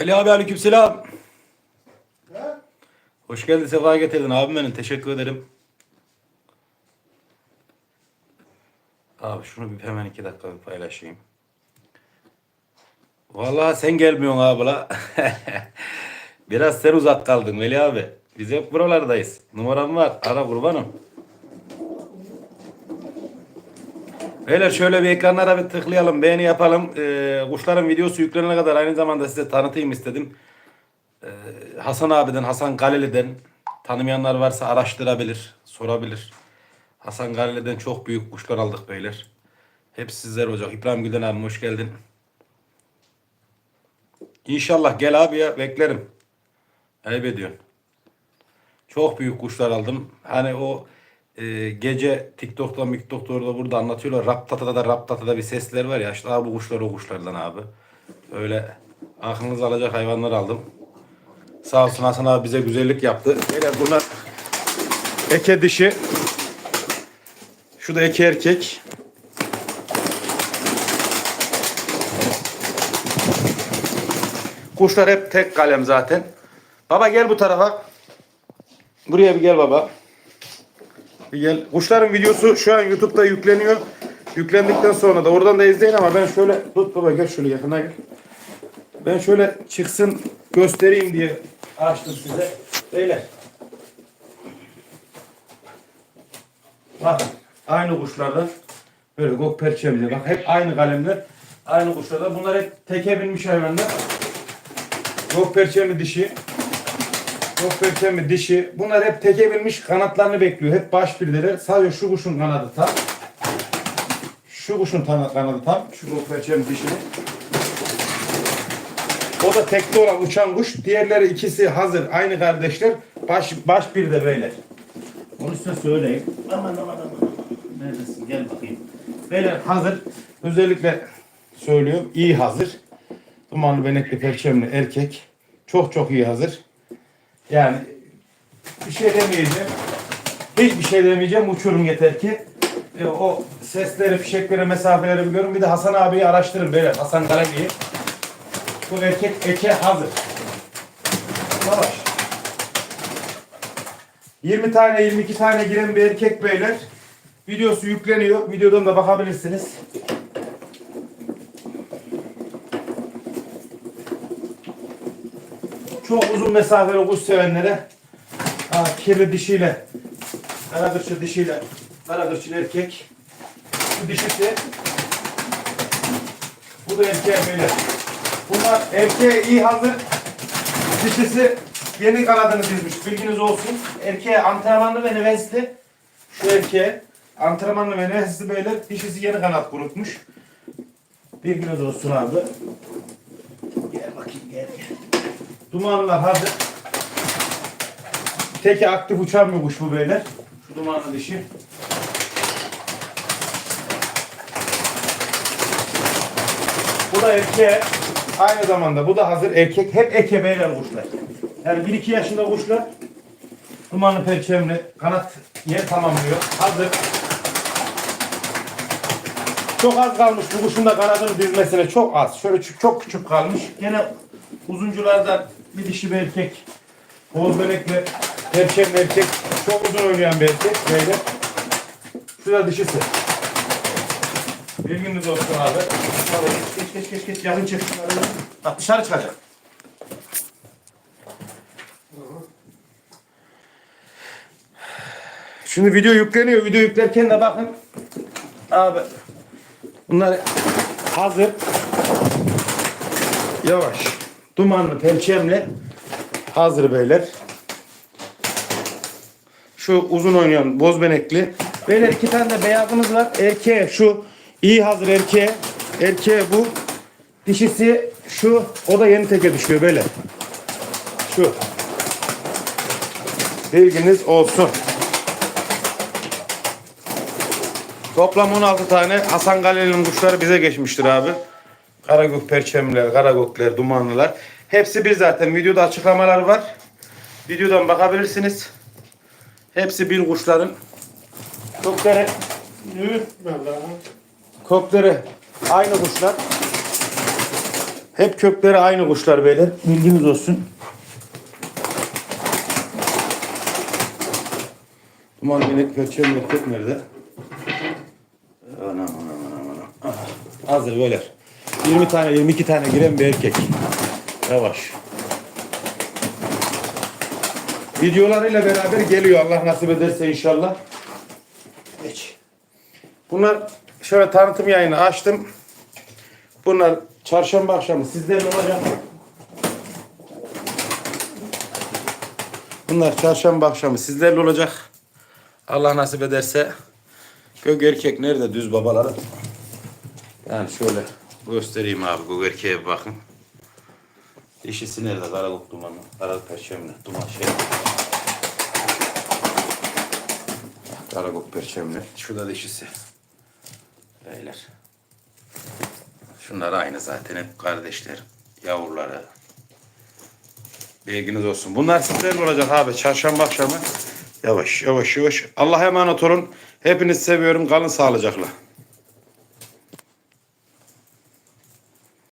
Veli abi aleykümselam. He? Hoş geldin sefa getirdin abim benim teşekkür ederim. Abi şunu bir hemen iki dakika bir paylaşayım. Vallahi sen gelmiyorsun abi la. Biraz sen uzak kaldın Veli abi. Biz hep buralardayız. Numaram var. Ara kurbanım. Beyler şöyle bir ekranlara bir tıklayalım, beğeni yapalım. Ee, kuşların videosu yüklenene kadar aynı zamanda size tanıtayım istedim. Ee, Hasan abiden, Hasan Galili'den tanımayanlar varsa araştırabilir, sorabilir. Hasan Galili'den çok büyük kuşlar aldık beyler. Hepsi sizler olacak. İbrahim Gülden abim hoş geldin. İnşallah gel abi ya beklerim. Ayıp ediyorsun. Çok büyük kuşlar aldım. Hani o e, gece TikTok'ta, MikTok'ta orada burada anlatıyorlar. Raptatada da Raptatada bir sesler var ya. İşte abi bu kuşlar o kuşlardan abi. Öyle aklınızı alacak hayvanlar aldım. Sağ olsun Hasan abi bize güzellik yaptı. Beyler bunlar eke dişi. Şu da eke erkek. Kuşlar hep tek kalem zaten. Baba gel bu tarafa. Buraya bir gel baba. Gel. Kuşların videosu şu an YouTube'da yükleniyor. Yüklendikten sonra da oradan da izleyin ama ben şöyle tut baba gel şöyle yakına gel. Ben şöyle çıksın göstereyim diye açtım size. Beyler. Bak aynı kuşlardan böyle gök perçemli bak hep aynı kalemler. Aynı kuşlardan. Bunlar hep teke binmiş hayvanlar. Gök perçemli dişi. Gök perçemli dişi. Bunlar hep teke binmiş kanatlarını bekliyor. Hep baş birileri. Sadece şu kuşun kanadı tam. Şu kuşun kanadı tam. Şu gök perçemli dişinin. O da tekte olan uçan kuş. Diğerleri ikisi hazır. Aynı kardeşler. Baş, baş bir de beyler. Onu size söyleyeyim. Aman aman aman. Neredesin? Gel bakayım. Beyler hazır. Özellikle söylüyorum. iyi hazır. Dumanlı benekli perçemli erkek. Çok çok iyi hazır. Yani bir şey demeyeceğim. Hiçbir şey demeyeceğim. Uçurum yeter ki. E, o sesleri, fişekleri, mesafeleri biliyorum. Bir de Hasan abiyi araştırın beyler. Hasan Karagi'yi. Bu erkek eke hazır. Yavaş. 20 tane 22 tane giren bir erkek beyler. Videosu yükleniyor. Videodan da bakabilirsiniz. Çok uzun mesafeli kuş sevenlere ha, kirli dişiyle karagırçı dişiyle karagırçın erkek bu dişisi bu da erkeğe böyle. Bunlar erkeğe iyi hazır. Dişisi yeni kanadını dizmiş. Bilginiz olsun. Erkeğe antrenmanlı ve nefesli. Şu erkeğe antrenmanlı ve nefesli beyler. Dişisi yeni kanat kurutmuş. Bilginiz olsun abi. Gel bakayım gel gel. Dumanlar hazır. Teki aktif uçan bir kuş bu beyler. Şu dumanlı dişi. Bu da erkeğe aynı zamanda bu da hazır erkek. Hep eke beyler kuşlar. Yani 1-2 yaşında kuşlar dumanlı perçemli kanat yer tamamlıyor. Hazır. Çok az kalmış bu kuşun da kanadını dizmesine çok az. Şöyle çok, çok küçük kalmış. Gene uzunculardan bir dişi bir erkek. Boz benekli perçemli erkek. Çok uzun oynayan bir erkek. Böyle. Şu da dişisi. Bilginiz olsun abi. Geç geç geç geç yakın çek. Bak dışarı çıkacak. Şimdi video yükleniyor. Video yüklerken de bakın. Abi. Bunlar hazır. Yavaş. Dumanlı perçemle hazır beyler. Şu uzun oynayan boz benekli. Beyler iki tane de beyazımız var. Erkeğe şu iyi hazır erkeğe. Erkeğe bu. Dişisi şu. O da yeni teke düşüyor böyle. Şu. Bilginiz olsun. Toplam 16 tane Hasan Galili'nin kuşları bize geçmiştir abi. Karagök perçemler, karagökler, dumanlılar. Hepsi bir zaten. Videoda açıklamalar var. Videodan bakabilirsiniz. Hepsi bir kuşların. Kökleri, kökleri aynı kuşlar. Hep kökleri aynı kuşlar beyler. Bilginiz olsun. Duman minik perçem erkek nerede? Anam anam anam anam. Hazır beyler. 20 tane 22 tane giren bir erkek. Yavaş. Videolarıyla beraber geliyor Allah nasip ederse inşallah. Geç. Bunlar şöyle tanıtım yayını açtım. Bunlar çarşamba akşamı sizlerle olacak. Bunlar çarşamba akşamı sizlerle olacak. Allah nasip ederse gök erkek nerede düz babaları? Yani şöyle göstereyim abi gök erkeğe bakın. Dişisi nerede? Karagok dumanı. Karagok perçemli. Duman şey. Karagok perçemli. Şurada dişisi. Beyler. Şunlar aynı zaten hep kardeşler. Yavruları. Bilginiz olsun. Bunlar sizlerle olacak abi. Çarşamba akşamı. Yavaş yavaş yavaş. Allah'a emanet olun. Hepinizi seviyorum. Kalın sağlıcakla.